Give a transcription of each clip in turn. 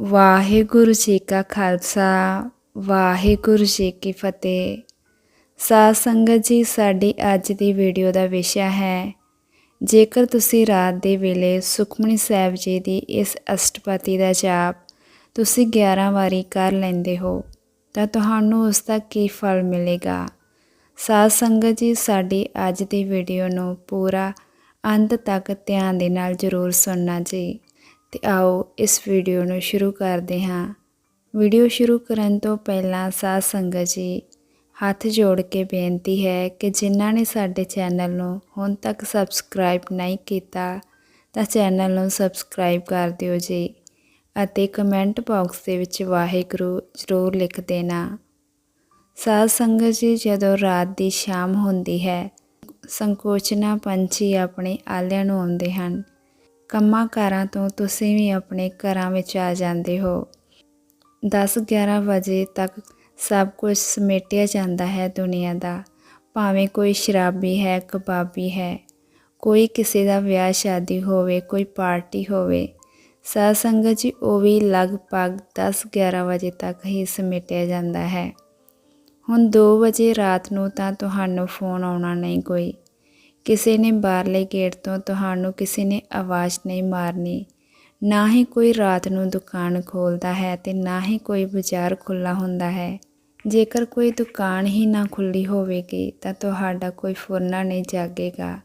ਵਾਹਿਗੁਰੂ ਜੀ ਕਾ ਖਾਲਸਾ, ਵਾਹਿਗੁਰੂ ਜੀ ਕੀ ਫਤਿਹ। ਸਾਧ ਸੰਗਤ ਜੀ, ਸਾਡੀ ਅੱਜ ਦੀ ਵੀਡੀਓ ਦਾ ਵਿਸ਼ਾ ਹੈ, ਜੇਕਰ ਤੁਸੀਂ ਰਾਤ ਦੇ ਵੇਲੇ ਸੁਖਮਨੀ ਸਾਹਿਬ ਜੀ ਦੀ ਇਸ ਅਸ਼ਟਪਤੀ ਦਾ ਜਾਪ ਤੁਸੀਂ 11 ਵਾਰੀ ਕਰ ਲੈਂਦੇ ਹੋ, ਤਾਂ ਤੁਹਾਨੂੰ ਉਸ ਦਾ ਕੀ ਫਲ ਮਿਲੇਗਾ? ਸਾਧ ਸੰਗਤ ਜੀ, ਸਾਡੀ ਅੱਜ ਦੀ ਵੀਡੀਓ ਨੂੰ ਪੂਰਾ ਅੰਤ ਤੱਕ ਧਿਆਨ ਦੇ ਨਾਲ ਜ਼ਰੂਰ ਸੁਣਨਾ ਜੀ। ਤੇ ਆਓ ਇਸ ਵੀਡੀਓ ਨੂੰ ਸ਼ੁਰੂ ਕਰਦੇ ਹਾਂ। ਵੀਡੀਓ ਸ਼ੁਰੂ ਕਰਨ ਤੋਂ ਪਹਿਲਾਂ ਸਾਧ ਸੰਗਤ ਜੀ, ਹੱਥ ਜੋੜ ਕੇ ਬੇਨਤੀ ਹੈ ਕਿ ਜਿਨ੍ਹਾਂ ਨੇ ਸਾਡੇ ਚੈਨਲ ਨੂੰ ਹੁਣ ਤੱਕ ਸਬਸਕ੍ਰਾਈਬ ਨਹੀਂ ਕੀਤਾ, ਤਾਂ ਚੈਨਲ ਨੂੰ ਸਬਸਕ੍ਰਾਈਬ ਕਰ ਦਿਓ ਜੀ ਅਤੇ ਕਮੈਂਟ ਬਾਕਸ ਦੇ ਵਿੱਚ ਵਾਹਿਗੁਰੂ ਜ਼ਰੂਰ ਲਿਖ ਦੇਣਾ। ਸਾਧ ਸੰਗਤ ਜੀ, ਜਦੋਂ ਰਾਤ ਦੀ ਸ਼ਾਮ ਹੁੰਦੀ ਹੈ, ਸੰਕੋਚਨਾ ਪੰਛੀ ਆਪਣੇ ਆਲਿਆਂ ਨੂੰ ਆਉਂਦੇ ਹਨ। ਕੰਮਾਂ ਕਾਰਾਂ ਤੋਂ ਤੁਸੀਂ ਵੀ ਆਪਣੇ ਘਰਾਂ ਵਿੱਚ ਆ ਜਾਂਦੇ ਹੋ। 10-11 ਵਜੇ ਤੱਕ ਸਭ ਕੁਝ ਸਮੇਟਿਆ ਜਾਂਦਾ ਹੈ ਦੁਨੀਆ ਦਾ। ਭਾਵੇਂ ਕੋਈ ਸ਼ਰਾਬੀ ਹੈ, ਕਬਾਬੀ ਹੈ, ਕੋਈ ਕਿਸੇ ਦਾ ਵਿਆਹ ਸ਼ਾਦੀ ਹੋਵੇ, ਕੋਈ ਪਾਰਟੀ ਹੋਵੇ ਸਾਧ ਸੰਗਤ ਜੀ, ਉਹ ਵੀ ਲਗਭਗ 10-11 ਵਜੇ ਤੱਕ ਹੀ ਸਮੇਟਿਆ ਜਾਂਦਾ ਹੈ। ਹੁਣ 2 ਵਜੇ ਰਾਤ ਨੂੰ ਤਾਂ ਤੁਹਾਨੂੰ ਫੋਨ ਆਉਣਾ ਨਹੀਂ ਕੋਈ। ਕਿਸੇ ਨੇ ਬਾਹਰਲੇ ਗੇਟ ਤੋਂ ਤੁਹਾਨੂੰ ਕਿਸੇ ਨੇ ਆਵਾਜ਼ ਨਹੀਂ ਮਾਰਨੀ। ਨਾ ਹੀ ਕੋਈ ਰਾਤ ਨੂੰ ਦੁਕਾਨ ਖੋਲਦਾ ਹੈ ਤੇ ਨਾ ਹੀ ਕੋਈ ਬਾਜ਼ਾਰ ਖੁੱਲਾ ਹੁੰਦਾ ਹੈ। ਜੇਕਰ ਕੋਈ ਦੁਕਾਨ ਹੀ ਨਾ ਖੁੱਲੀ ਹੋਵੇਗੀ ਤਾਂ ਤੁਹਾਡਾ ਕੋਈ ਫੁਰਨਾ ਨਹੀਂ ਜਾਗੇਗਾ।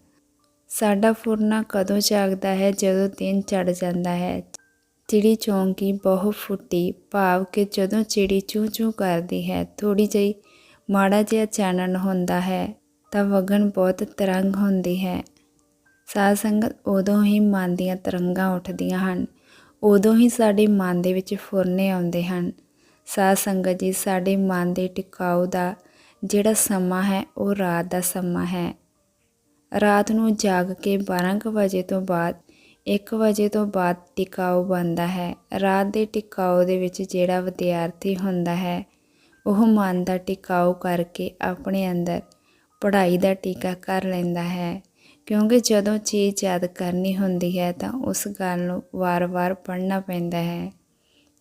ਸਾਡਾ ਫੁਰਨਾ ਕਦੋਂ ਜਾਗਦਾ ਹੈ? ਜਦੋਂ ਦਿਨ ਚੜ ਜਾਂਦਾ ਹੈ। ਚਿੜੀ ਚੌਂਕੀ ਬਹੁ ਫੁੱਟੀ, ਭਾਵ ਕਿ ਜਦੋਂ ਚਿੜੀ ਚੂ ਚੂ ਕਰਦੀ ਹੈ ਥੋੜੀ ਜਿਹੀ ਮਾੜਾ ਜਿਹਾ ਚਾਨਣ ਹੁੰਦਾ ਹੈ। ਤਾਂ ਵਗਣ ਬਹੁਤ ਤਰੰਗ ਹੁੰਦੀ ਹੈ। ਸਾਧ ਸੰਗਤ ਉਦੋਂ ਹੀ ਮਨ ਦੀਆਂ ਤਰੰਗਾਂ ਉੱਠਦੀਆਂ ਹਨ। ਉਦੋਂ ਹੀ ਸਾਡੇ ਮਨ ਦੇ ਵਿੱਚ ਫੁਰਨੇ ਆਉਂਦੇ ਹਨ। ਸਾਧ ਸੰਗਤ ਜੀ, ਸਾਡੇ ਮਨ ਦੇ ਟਿਕਾਉ ਦਾ ਜਿਹੜਾ ਸਮਾਂ ਹੈ, ਉਹ ਰਾਤ ਦਾ ਸਮਾਂ ਹੈ। ਰਾਤ ਨੂੰ ਜਾਗ ਕੇ 12 ਵਜੇ ਤੋਂ ਬਾਅਦ 1 ਵਜੇ ਤੋਂ ਬਾਅਦ ਟਿਕਾਉ ਬਣਦਾ ਹੈ। ਰਾਤ ਦੇ ਟਿਕਾਉ ਦੇ ਵਿੱਚ ਜਿਹੜਾ ਵਿਦਿਆਰਥੀ ਹੁੰਦਾ ਹੈ, ਉਹ ਮਨ ਦਾ ਟਿਕਾਉ ਕਰਕੇ ਆਪਣੇ ਅੰਦਰ ਪੜ੍ਹਾਈ ਦਾ ਟੀਕਾ ਕਰ ਲੈਂਦਾ ਹੈ। ਕਿਉਂਕਿ ਜਦੋਂ ਚੀਜ਼ ਯਾਦ ਕਰਨੀ ਹੁੰਦੀ ਹੈ ਤਾਂ ਉਸ ਗੱਲ ਨੂੰ ਵਾਰ-ਵਾਰ ਪੜ੍ਹਨਾ ਪੈਂਦਾ ਹੈ।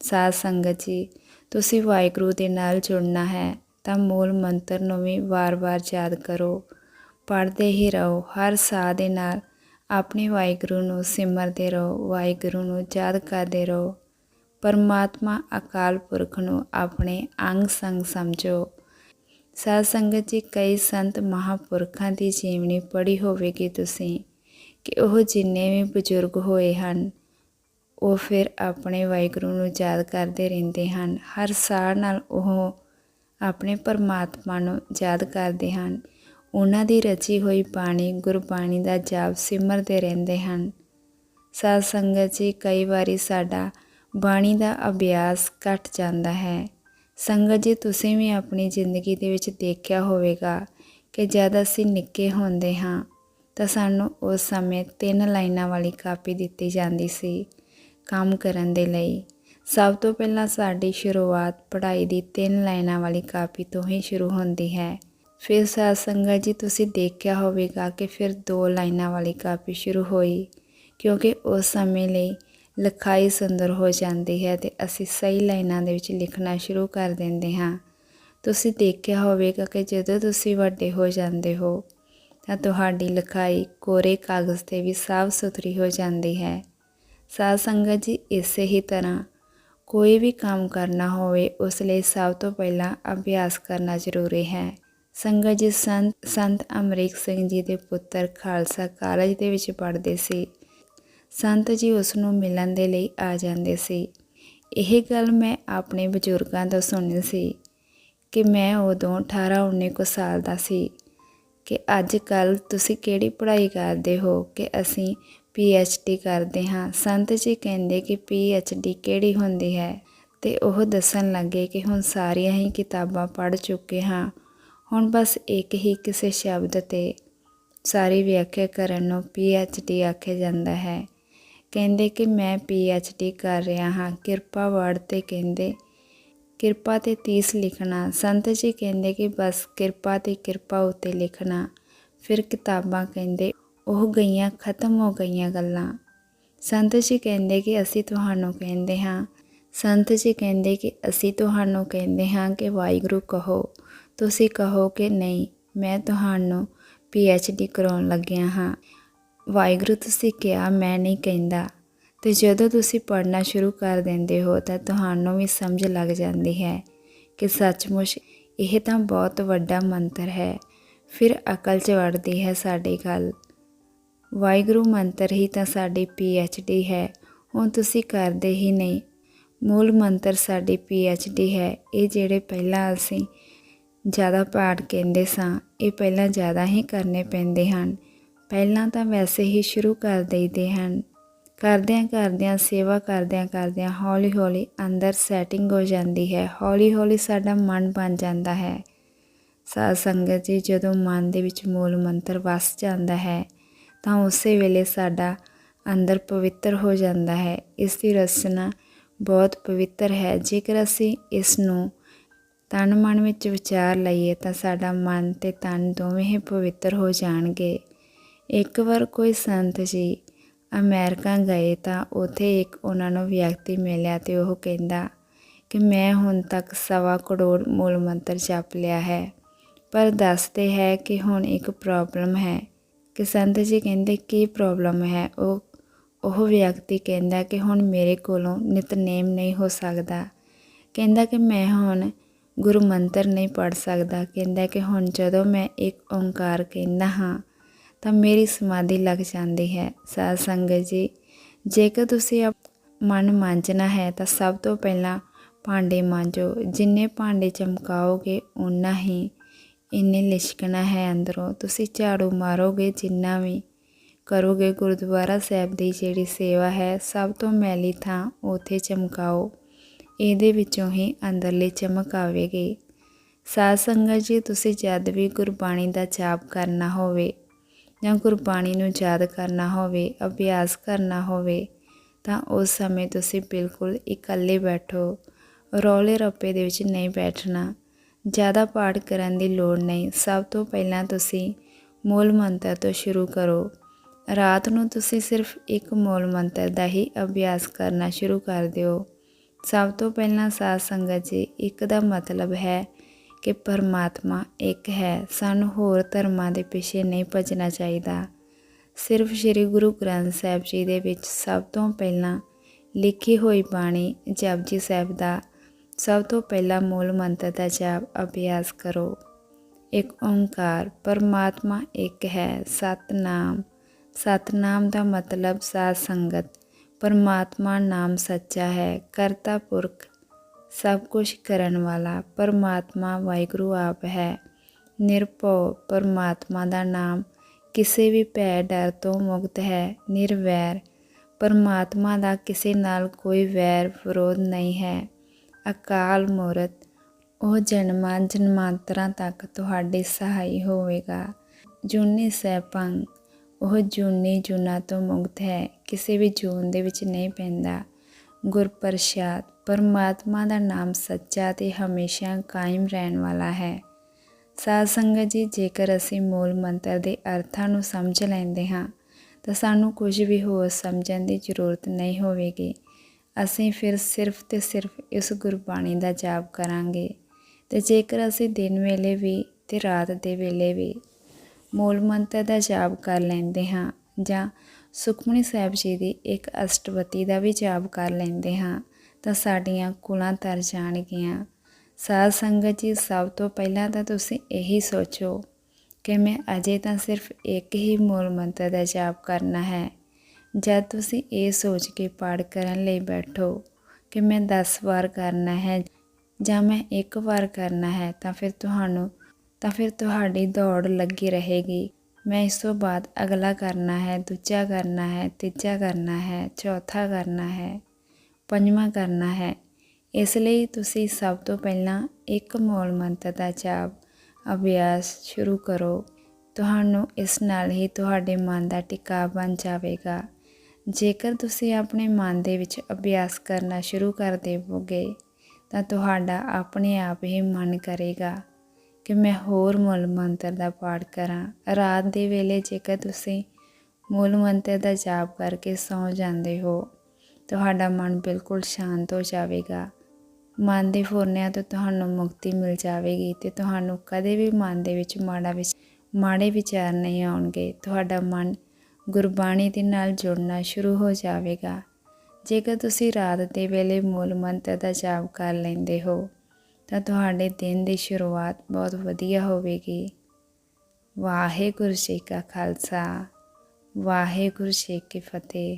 ਸਾਧ ਸੰਗਤ ਜੀ, ਤੁਸੀਂ ਵਾਹਿਗੁਰੂ ਦੇ ਨਾਲ ਜੁੜਨਾ ਹੈ ਤਾਂ ਮੂਲ ਮੰਤਰ ਨੂੰ ਵੀ ਵਾਰ-ਵਾਰ ਯਾਦ ਕਰੋ। ਪੜ੍ਹਦੇ ਹੀ ਰਹੋ, ਹਰ ਸਾਹ ਦੇ ਨਾਲ ਆਪਣੇ ਵਾਹਿਗੁਰੂ ਨੂੰ ਸਿਮਰਦੇ ਰਹੋ, ਵਾਹਿਗੁਰੂ ਨੂੰ ਯਾਦ ਕਰਦੇ ਰਹੋ। ਪਰਮਾਤਮਾ ਅਕਾਲ ਪੁਰਖ ਨੂੰ ਆਪਣੇ ਅੰਗ ਸੰਗ ਸਮਝੋ। ਸਾਧ ਸੰਗਤ ਜੀ, ਕਈ ਸੰਤ ਮਹਾਪੁਰਖਾਂ ਦੀ ਜੀਵਨੀ ਪੜ੍ਹੀ ਹੋਵੇਗੀ ਤੁਸੀਂ ਕਿ ਉਹ ਜਿੰਨੇ ਵੀ ਬਜ਼ੁਰਗ ਹੋਏ ਹਨ, ਉਹ ਫਿਰ ਆਪਣੇ ਵਾਹਿਗੁਰੂ ਨੂੰ ਯਾਦ ਕਰਦੇ ਰਹਿੰਦੇ ਹਨ। ਹਰ ਸਾਹ ਨਾਲ ਉਹ ਆਪਣੇ ਪਰਮਾਤਮਾ ਨੂੰ ਯਾਦ ਕਰਦੇ ਹਨ। ਉਹਨਾਂ ਦੀ ਰਚੀ ਹੋਈ ਬਾਣੀ ਗੁਰਬਾਣੀ ਦਾ ਜਾਪ ਸਿਮਰਦੇ ਰਹਿੰਦੇ ਹਨ। ਸਾਧ ਸੰਗਤ ਜੀ, ਕਈ ਵਾਰੀ ਸਾਡਾ ਬਾਣੀ ਦਾ ਅਭਿਆਸ ਘਟ ਜਾਂਦਾ ਹੈ। ਸੰਗਤ ਜੀ, ਤੁਸੀਂ ਵੀ ਆਪਣੀ ਜ਼ਿੰਦਗੀ ਦੇ ਵਿੱਚ ਦੇਖਿਆ ਹੋਵੇਗਾ ਕਿ ਜਦ ਅਸੀਂ ਨਿੱਕੇ ਹੁੰਦੇ ਹਾਂ, ਤਾਂ ਸਾਨੂੰ ਉਸ ਸਮੇਂ ਤਿੰਨ ਲਾਈਨਾਂ ਵਾਲੀ ਕਾਪੀ ਦਿੱਤੀ ਜਾਂਦੀ ਸੀ ਕੰਮ ਕਰਨ ਦੇ ਲਈ। ਸਭ ਤੋਂ ਪਹਿਲਾਂ ਸਾਡੀ ਸ਼ੁਰੂਆਤ ਪੜ੍ਹਾਈ ਦੀ ਤਿੰਨ ਲਾਈਨਾਂ ਵਾਲੀ ਕਾਪੀ ਤੋਂ ਹੀ ਸ਼ੁਰੂ ਹੁੰਦੀ ਹੈ। ਫਿਰ ਸਾਧ ਸੰਗਤ ਜੀ, ਤੁਸੀਂ ਦੇਖਿਆ ਹੋਵੇਗਾ ਕਿ ਫਿਰ ਦੋ ਲਾਈਨਾਂ ਵਾਲੀ ਕਾਪੀ ਸ਼ੁਰੂ ਹੋਈ, ਕਿਉਂਕਿ ਉਸ ਸਮੇਂ ਲਈ ਲਿਖਾਈ ਸੁੰਦਰ ਹੋ ਜਾਂਦੀ ਹੈ ਤੇ ਅਸੀਂ ਸਹੀ ਲਾਈਨਾਂ ਦੇ ਵਿੱਚ ਲਿਖਣਾ ਸ਼ੁਰੂ ਕਰ ਦਿੰਦੇ ਹਾਂ। ਤੁਸੀਂ ਦੇਖਿਆ ਹੋਵੇਗਾ ਕਿ ਜਦੋਂ ਤੁਸੀਂ ਵੱਡੇ ਹੋ ਜਾਂਦੇ ਹੋ, ਤਾਂ ਤੁਹਾਡੀ ਲਿਖਾਈ ਕੋਰੇ ਕਾਗਜ਼ ਤੇ ਵੀ ਸਾਫ਼ ਸੁਥਰੀ ਹੋ ਜਾਂਦੀ ਹੈ। ਸਾਧ ਸੰਗਤ ਜੀ, ਇਸੇ ਹੀ ਤਰ੍ਹਾਂ ਕੋਈ ਵੀ ਕੰਮ ਕਰਨਾ ਹੋਵੇ, ਉਸ ਲਈ ਸਭ ਤੋਂ ਪਹਿਲਾਂ ਅਭਿਆਸ ਕਰਨਾ ਜ਼ਰੂਰੀ ਹੈ। ਸੰਗਤ ਜੀ, ਸੰਤ ਸੰਤ ਅਮਰੀਕ ਸਿੰਘ ਜੀ ਦੇ ਪੁੱਤਰ ਖਾਲਸਾ ਕਾਲਜ ਦੇ ਵਿੱਚ ਪੜ੍ਹਦੇ ਸੀ। ਸੰਤ ਜੀ ਉਸ ਨੂੰ ਮਿਲਣ ਦੇ ਲਈ ਆ ਜਾਂਦੇ ਸੀ। ਇਹ ਗੱਲ ਮੈਂ ਆਪਣੇ ਬਜ਼ੁਰਗਾਂ ਤੋਂ ਸੁਣੀ ਸੀ ਕਿ ਮੈਂ ਉਦੋਂ 18 19 ਕੁ ਸਾਲ ਦਾ ਸੀ ਕਿ ਅੱਜ ਕੱਲ ਤੁਸੀਂ ਕਿਹੜੀ ਪੜ੍ਹਾਈ ਕਰਦੇ ਹੋ ਕਿ ਅਸੀਂ ਪੀ ਐਚ ਡੀ ਕਰਦੇ ਹਾਂ? ਸੰਤ ਜੀ ਕਹਿੰਦੇ ਕਿ ਪੀ ਐਚ ਡੀ ਕਿਹੜੀ ਹੁੰਦੀ ਹੈ? ਤੇ ਉਹ ਦੱਸਣ ਲੱਗੇ ਕਿ ਹੁਣ ਸਾਰੀਆਂ ਹੀ ਕਿਤਾਬਾਂ ਪੜ੍ਹ ਚੁੱਕੇ ਹਾਂ। ਹੁਣ ਬਸ ਇੱਕ ਹੀ ਕਿਸੇ ਸ਼ਬਦ ਤੇ ਸਾਰੀ ਵਿਆਖਿਆ ਕਰਨ ਨੂੰ ਪੀ ਐਚ ਡੀ ਆਖਿਆ ਜਾਂਦਾ ਹੈ। ਕਹਿੰਦੇ ਕਿ ਮੈਂ ਪੀ ਐਚ ਡੀ ਕਰ ਰਿਹਾ ਹਾਂ। ਕਿਰਪਾ ਵਰਡ ਤੇ ਕਹਿੰਦੇ, ਕਿਰਪਾ ਤੇ 30 ਲਿਖਣਾ। ਸੰਤ ਜੀ ਕਹਿੰਦੇ ਕਿ ਬਸ ਕਿਰਪਾ ਤੇ ਕਿਰਪਾ ਉਤੇ ਲਿਖਣਾ। ਫਿਰ ਕਿਤਾਬਾਂ ਕਹਿੰਦੇ, ਉਹ ਗਈਆਂ, ਖਤਮ ਹੋ ਗਈਆਂ ਗੱਲਾਂ। ਸੰਤ ਜੀ ਕਹਿੰਦੇ ਕਿ ਅਸੀਂ ਤੁਹਾਨੂੰ ਕਹਿੰਦੇ ਹਾਂ। ਸੰਤ ਜੀ ਕਹਿੰਦੇ ਕਿ ਅਸੀਂ ਤੁਹਾਨੂੰ ਕਹਿੰਦੇ ਹਾਂ ਕਿ ਵਾਹਿਗੁਰੂ ਕਹੋ। ਤੁਸੀਂ ਕਹੋ ਕਿ ਨਹੀਂ, ਮੈਂ ਤੁਹਾਨੂੰ ਪੀ ਡੀ ਕਰਾਉਣ ਲੱਗਿਆ ਹਾਂ। ਵਾਹਿਗੁਰੂ ਤੁਸੀਂ ਕਿਹਾ, ਮੈਂ ਨਹੀਂ ਕਹਿੰਦਾ। ਤੇ ਜਦੋਂ ਤੁਸੀਂ ਪੜ੍ਹਨਾ ਸ਼ੁਰੂ ਕਰ ਦਿੰਦੇ ਹੋ, ਤਾਂ ਤੁਹਾਨੂੰ ਵੀ ਸਮਝ ਲੱਗ ਜਾਂਦੀ ਹੈ ਕਿ ਸੱਚਮੁੱਚ ਇਹ ਤਾਂ ਬਹੁਤ ਵੱਡਾ ਮੰਤਰ ਹੈ। ਫਿਰ ਅਕਲ 'ਚ ਵੜਦੀ ਹੈ ਸਾਡੀ ਗੱਲ। ਵਾਹਿਗੁਰੂ ਮੰਤਰ ਹੀ ਤਾਂ ਸਾਡੀ ਪੀ ਡੀ ਹੈ, ਹੁਣ ਤੁਸੀਂ ਕਰਦੇ ਹੀ ਨਹੀਂ। ਮੂਲ ਮੰਤਰ ਸਾਡੀ ਪੀ ਡੀ ਹੈ, ਇਹ ਜਿਹੜੇ ਪਹਿਲਾਂ ਅਸੀਂ ਜ਼ਿਆਦਾ ਪਾਠ ਕਹਿੰਦੇ ਸਾਂ, ਇਹ ਪਹਿਲਾਂ ਜ਼ਿਆਦਾ ਹੀ ਕਰਨੇ ਪੈਂਦੇ ਹਨ। ਪਹਿਲਾਂ ਤਾਂ ਵੈਸੇ ਹੀ ਸ਼ੁਰੂ ਕਰ ਦਈਦੇ ਹਨ। ਕਰਦਿਆਂ ਕਰਦਿਆਂ, ਸੇਵਾ ਕਰਦਿਆਂ ਕਰਦਿਆਂ ਹੌਲੀ ਹੌਲੀ ਅੰਦਰ ਸੈਟਿੰਗ ਹੋ ਜਾਂਦੀ ਹੈ। ਹੌਲੀ ਹੌਲੀ ਸਾਡਾ ਮਨ ਬਣ ਜਾਂਦਾ ਹੈ। ਸਾਧ ਸੰਗਤ ਜੀ, ਜਦੋਂ ਮਨ ਦੇ ਵਿੱਚ ਮੂਲ ਮੰਤਰ ਵਸ ਜਾਂਦਾ ਹੈ, ਤਾਂ ਉਸੇ ਵੇਲੇ ਸਾਡਾ ਅੰਦਰ ਪਵਿੱਤਰ ਹੋ ਜਾਂਦਾ ਹੈ। ਇਸ ਦੀ ਰਚਨਾ ਬਹੁਤ ਪਵਿੱਤਰ ਹੈ। ਜੇਕਰ ਅਸੀਂ ਇਸ ਨੂੰ ਤਨ ਮਨ ਵਿੱਚ ਵਿਚਾਰ ਲਈਏ, ਤਾਂ ਸਾਡਾ ਮਨ ਤੇ ਤਨ ਦੋਵੇਂ ਹੀ ਪਵਿੱਤਰ ਹੋ ਜਾਣਗੇ। ਇੱਕ ਵਾਰ ਕੋਈ ਸੰਤ ਜੀ ਅਮਰੀਕਾ ਗਏ ਤਾਂ ਉੱਥੇ ਇੱਕ ਉਹਨਾਂ ਨੂੰ ਵਿਅਕਤੀ ਮਿਲਿਆ ਤੇ ਉਹ ਕਹਿੰਦਾ ਕਿ ਮੈਂ ਹੁਣ ਤੱਕ ਸਵਾ ਕਰੋੜ ਮੂਲ ਮੰਤਰ ਜਪ ਲਿਆ ਹੈ, ਪਰ ਦੱਸਦੇ ਹੈ ਕਿ ਹੁਣ ਇੱਕ ਪ੍ਰੋਬਲਮ ਹੈ। ਕਿ ਸੰਤ ਜੀ ਕਹਿੰਦੇ, ਕੀ ਪ੍ਰੋਬਲਮ ਹੈ? ਉਹ ਉਹ ਵਿਅਕਤੀ ਕਹਿੰਦਾ ਕਿ ਹੁਣ ਮੇਰੇ ਕੋਲੋਂ ਨਿਤਨੇਮ ਨਹੀਂ ਹੋ ਸਕਦਾ। ਕਹਿੰਦਾ ਕਿ ਮੈਂ ਹੁਣ ਗੁਰੂ ਮੰਤਰ ਨਹੀਂ ਪੜ ਸਕਦਾ। ਕਹਿੰਦਾ ਕਿ ਹੁਣ ਜਦੋਂ ਮੈਂ ਇੱਕ ਓੰਕਾਰ ਕਹਿੰਦਾ ਹਾਂ ਤਾਂ ਮੇਰੀ ਸਮਾਧੀ ਲੱਗ ਜਾਂਦੀ ਹੈ। ਸਾਧ ਸੰਗਤ ਜੀ, ਜੇਕਰ ਤੁਸੀਂ ਆਪ- ਮਨ ਮਾਂਜਣਾ ਹੈ ਤਾਂ ਸਭ ਤੋਂ ਪਹਿਲਾਂ ਭਾਂਡੇ ਮਾਂਜੋ। ਜਿੰਨੇ ਭਾਂਡੇ ਚਮਕਾਓਗੇ ਉਨਾ ਹੀ ਇੰਨੇ ਲਿਸ਼ਕਣਾ ਹੈ ਅੰਦਰੋਂ। ਤੁਸੀਂ ਝਾੜੂ ਮਾਰੋਗੇ, ਜਿੰਨਾ ਵੀ ਕਰੋਗੇ, ਗੁਰਦੁਆਰਾ ਸਾਹਿਬ ਦੀ ਜਿਹੜੀ ਸੇਵਾ ਹੈ, ਸਭ ਤੋਂ ਮੈਲੀ ਥਾਂ ਉਥੇ ਚਮਕਾਓ। ਇਹਦੇ ਵਿੱਚੋਂ ਹੀ ਅੰਦਰਲੀ ਚਮਕ ਆਵੇਗੀ। ਸਾਧ ਸੰਗਤ ਜੀ, ਤੁਸੀਂ ਜਦ ਵੀ ਗੁਰਬਾਣੀ ਦਾ ਜਾਪ ਕਰਨਾ ਹੋਵੇ ਜਾਂ ਗੁਰਬਾਣੀ ਨੂੰ ਯਾਦ ਕਰਨਾ ਹੋਵੇ, ਅਭਿਆਸ ਕਰਨਾ ਹੋਵੇ, ਤਾਂ ਉਸ ਸਮੇਂ ਤੁਸੀਂ ਬਿਲਕੁਲ ਇਕੱਲੇ ਬੈਠੋ। ਰੌਲੇ ਰੱਪੇ ਦੇ ਵਿੱਚ ਨਹੀਂ ਬੈਠਣਾ। ਜ਼ਿਆਦਾ ਪਾਠ ਕਰਨ ਦੀ ਲੋੜ ਨਹੀਂ। ਸਭ ਤੋਂ ਪਹਿਲਾਂ ਤੁਸੀਂ ਮੂਲ ਮੰਤਰ ਤੋਂ ਸ਼ੁਰੂ ਕਰੋ। ਰਾਤ ਨੂੰ ਤੁਸੀਂ ਸਿਰਫ ਇੱਕ ਮੂਲ ਮੰਤਰ ਦਾ ਹੀ ਅਭਿਆਸ ਕਰਨਾ ਸ਼ੁਰੂ ਕਰ ਦਿਓ। ਸਭ ਤੋਂ ਪਹਿਲਾਂ ਸਾਧ ਸੰਗਤ ਜੀ, ਇੱਕ ਦਾ ਮਤਲਬ ਹੈ ਕਿ ਪਰਮਾਤਮਾ ਇੱਕ ਹੈ, ਸਾਨੂੰ ਹੋਰ ਧਰਮਾਂ ਦੇ ਪਿੱਛੇ ਨਹੀਂ ਭੱਜਣਾ ਚਾਹੀਦਾ। ਸਿਰਫ ਸ੍ਰੀ ਗੁਰੂ ਗ੍ਰੰਥ ਸਾਹਿਬ ਜੀ ਦੇ ਵਿੱਚ ਸਭ ਤੋਂ ਪਹਿਲਾਂ ਲਿਖੀ ਹੋਈ ਬਾਣੀ ਜਪਜੀ ਸਾਹਿਬ ਦਾ ਸਭ ਤੋਂ ਪਹਿਲਾ ਮੂਲ ਮੰਤਰ ਦਾ ਜਾਪ ਅਭਿਆਸ ਕਰੋ। ਇੱਕ ਓੰਕਾਰ, ਪਰਮਾਤਮਾ ਇੱਕ ਹੈ, ਸਤਨਾਮ। ਸਤਨਾਮ ਦਾ ਮਤਲਬ ਸਾਧ ਸੰਗਤ, ਪਰਮਾਤਮਾ ਨਾਮ ਸੱਚਾ ਹੈ, ਕਰਤਾ ਪੁਰਖ ਸਭ ਕੁਝ ਕਰਨ ਵਾਲਾ ਪਰਮਾਤਮਾ ਵਾਹਿਗੁਰੂ ਆਪ ਹੈ। ਨਿਰਭਉ ਪਰਮਾਤਮਾ ਦਾ ਨਾਮ ਕਿਸੇ ਵੀ ਭੈ ਡਰ ਤੋਂ ਮੁਕਤ ਹੈ, ਨਿਰਵੈਰ। ਪਰਮਾਤਮਾ ਦਾ ਕਿਸੇ ਨਾਲ ਕੋਈ ਵੈਰ ਵਿਰੋਧ ਨਹੀਂ ਹੈ। ਅਕਾਲ ਮੂਰਤ, ਉਹ ਜਨਮਾਂ ਜਨਮਾਂਤਰਾਂ ਤੱਕ ਤੁਹਾਡੇ ਸਹਾਈ ਹੋਵੇਗਾ। ਜੂਨੀ ਸੈਪੰ ਉਹ ਜੂਨੀ ਜੁਨਾ ਤੋਂ ਮੁਕਤ ਹੈ, ਕਿਸੇ ਵੀ ਜੂਨ ਦੇ ਵਿੱਚ ਨਹੀਂ ਪੈਂਦਾ। ਗੁਰਪ੍ਰਸਾਦ ਪਰਮਾਤਮਾ ਦਾ ਨਾਮ ਸੱਚਾ ਤੇ ਹਮੇਸ਼ਾ ਕਾਇਮ ਰਹਿਣ ਵਾਲਾ ਹੈ। ਸਾਧ ਸੰਗਤ ਜੀ, ਜੇਕਰ ਅਸੀਂ ਮੂਲ ਮੰਤਰ ਦੇ ਅਰਥਾਂ ਨੂੰ ਸਮਝ ਲੈਂਦੇ ਹਾਂ, ਤਾਂ ਸਾਨੂੰ ਕੁਝ ਵੀ ਹੋਰ ਸਮਝਣ ਦੀ ਜ਼ਰੂਰਤ ਨਹੀਂ ਹੋਵੇਗੀ। ਅਸੀਂ ਫਿਰ ਸਿਰਫ ਤੇ ਸਿਰਫ ਇਸ ਗੁਰਬਾਣੀ ਦਾ ਜਾਪ ਕਰਾਂਗੇ। ਤੇ ਜੇਕਰ ਅਸੀਂ ਦਿਨ ਵੇਲੇ ਵੀ ਤੇ ਰਾਤ ਦੇ ਵੇਲੇ ਵੀ ਮੂਲ ਮੰਤਰ ਦਾ ਜਾਪ ਕਰ ਲੈਂਦੇ ਹਾਂ ਜਾਂ ਸੁਖਮਨੀ ਸਾਹਿਬ ਜੀ ਦੀ ਇੱਕ ਅਸ਼ਟਪਦੀ ਦਾ ਵੀ ਜਾਪ ਕਰ ਲੈਂਦੇ ਹਾਂ ਤਾਂ ਸਾਡੀਆਂ ਕੁਲਾਂ ਤਰ ਜਾਣਗੀਆਂ। ਸਾਧ ਸੰਗਤ ਜੀ, ਸਭ ਤੋਂ ਪਹਿਲਾਂ ਤਾਂ ਤੁਸੀਂ ਇਹੀ ਸੋਚੋ ਕਿ ਮੈਂ ਅਜੇ ਤਾਂ ਸਿਰਫ ਇੱਕ ਹੀ ਮੂਲ ਮੰਤਰ ਦਾ ਜਾਪ ਕਰਨਾ ਹੈ। ਜਦ ਤੁਸੀਂ ਇਹ ਸੋਚ ਕੇ ਪਾਠ ਕਰਨ ਲਈ ਬੈਠੋ ਕਿ ਮੈਂ 10 ਵਾਰ ਕਰਨਾ ਹੈ ਜਾਂ ਮੈਂ ਇੱਕ ਵਾਰ ਕਰਨਾ ਹੈ ਤਾਂ ਫਿਰ ਤੁਹਾਨੂੰ, ਤਾਂ ਫਿਰ ਤੁਹਾਡੀ ਦੌੜ ਲੱਗੀ ਰਹੇਗੀ। ਮੈਂ ਇਸ ਤੋਂ ਬਾਅਦ ਅਗਲਾ ਕਰਨਾ ਹੈ, ਦੂਜਾ ਕਰਨਾ ਹੈ, ਤੀਜਾ ਕਰਨਾ ਹੈ, ਚੌਥਾ ਕਰਨਾ ਹੈ, ਪੰਜਵਾਂ ਕਰਨਾ ਹੈ। ਇਸ ਲਈ ਤੁਸੀਂ ਸਭ ਤੋਂ ਪਹਿਲਾਂ ਇੱਕ ਮੂਲ ਮੰਤਰ ਦਾ ਜਾਪ, ਅਭਿਆਸ ਸ਼ੁਰੂ ਕਰੋ। ਤੁਹਾਨੂੰ ਇਸ ਨਾਲ ਹੀ ਤੁਹਾਡੇ ਮਨ ਦਾ ਟਿਕਾਅ ਬਣ ਜਾਵੇਗਾ। ਜੇਕਰ ਤੁਸੀਂ ਆਪਣੇ ਮਨ ਦੇ ਵਿੱਚ ਅਭਿਆਸ ਕਰਨਾ ਸ਼ੁਰੂ ਕਰ ਦੇਵੋਗੇ, ਤਾਂ ਤੁਹਾਡਾ ਆਪਣੇ ਆਪ ਹੀ ਮਨ ਕਰੇਗਾ। ਕਿ ਮੈਂ ਹੋਰ ਮੂਲ ਮੰਤਰ ਦਾ ਪਾਠ ਕਰਾਂ। ਰਾਤ ਦੇ ਵੇਲੇ ਜੇਕਰ ਤੁਸੀਂ ਮੂਲ ਮੰਤਰ ਦਾ ਜਾਪ ਕਰਕੇ ਸੌਂ ਜਾਂਦੇ ਹੋ, ਤੁਹਾਡਾ ਮਨ ਬਿਲਕੁਲ ਸ਼ਾਂਤ ਹੋ ਜਾਵੇਗਾ। ਮਨ ਦੇ ਫੁਰਨਿਆਂ ਤੋਂ ਤੁਹਾਨੂੰ ਮੁਕਤੀ ਮਿਲ ਜਾਵੇਗੀ ਤੇ ਤੁਹਾਨੂੰ ਕਦੇ ਵੀ ਮਨ ਦੇ ਵਿੱਚ ਮਾੜਾ ਵਿੱਚ, ਮਾੜੇ ਵਿਚਾਰ ਨਹੀਂ ਆਉਣਗੇ। ਤੁਹਾਡਾ ਮਨ ਗੁਰਬਾਣੀ ਦੇ ਨਾਲ ਜੁੜਨਾ ਸ਼ੁਰੂ ਹੋ ਜਾਵੇਗਾ। ਜੇਕਰ ਤੁਸੀਂ ਰਾਤ ਦੇ ਵੇਲੇ ਮੂਲ ਮੰਤਰ ਦਾ ਜਾਪ ਕਰ ਲੈਂਦੇ ਹੋ ਤਾਂ ਤੁਹਾਡੇ ਦਿਨ ਦੀ ਸ਼ੁਰੂਆਤ ਬਹੁਤ ਵਧੀਆ ਹੋਵੇਗੀ। ਵਾਹਿਗੁਰੂ ਜੀ ਕਾ ਖਾਲਸਾ, ਵਾਹਿਗੁਰੂ ਜੀ ਕੀ ਫਤਿਹ।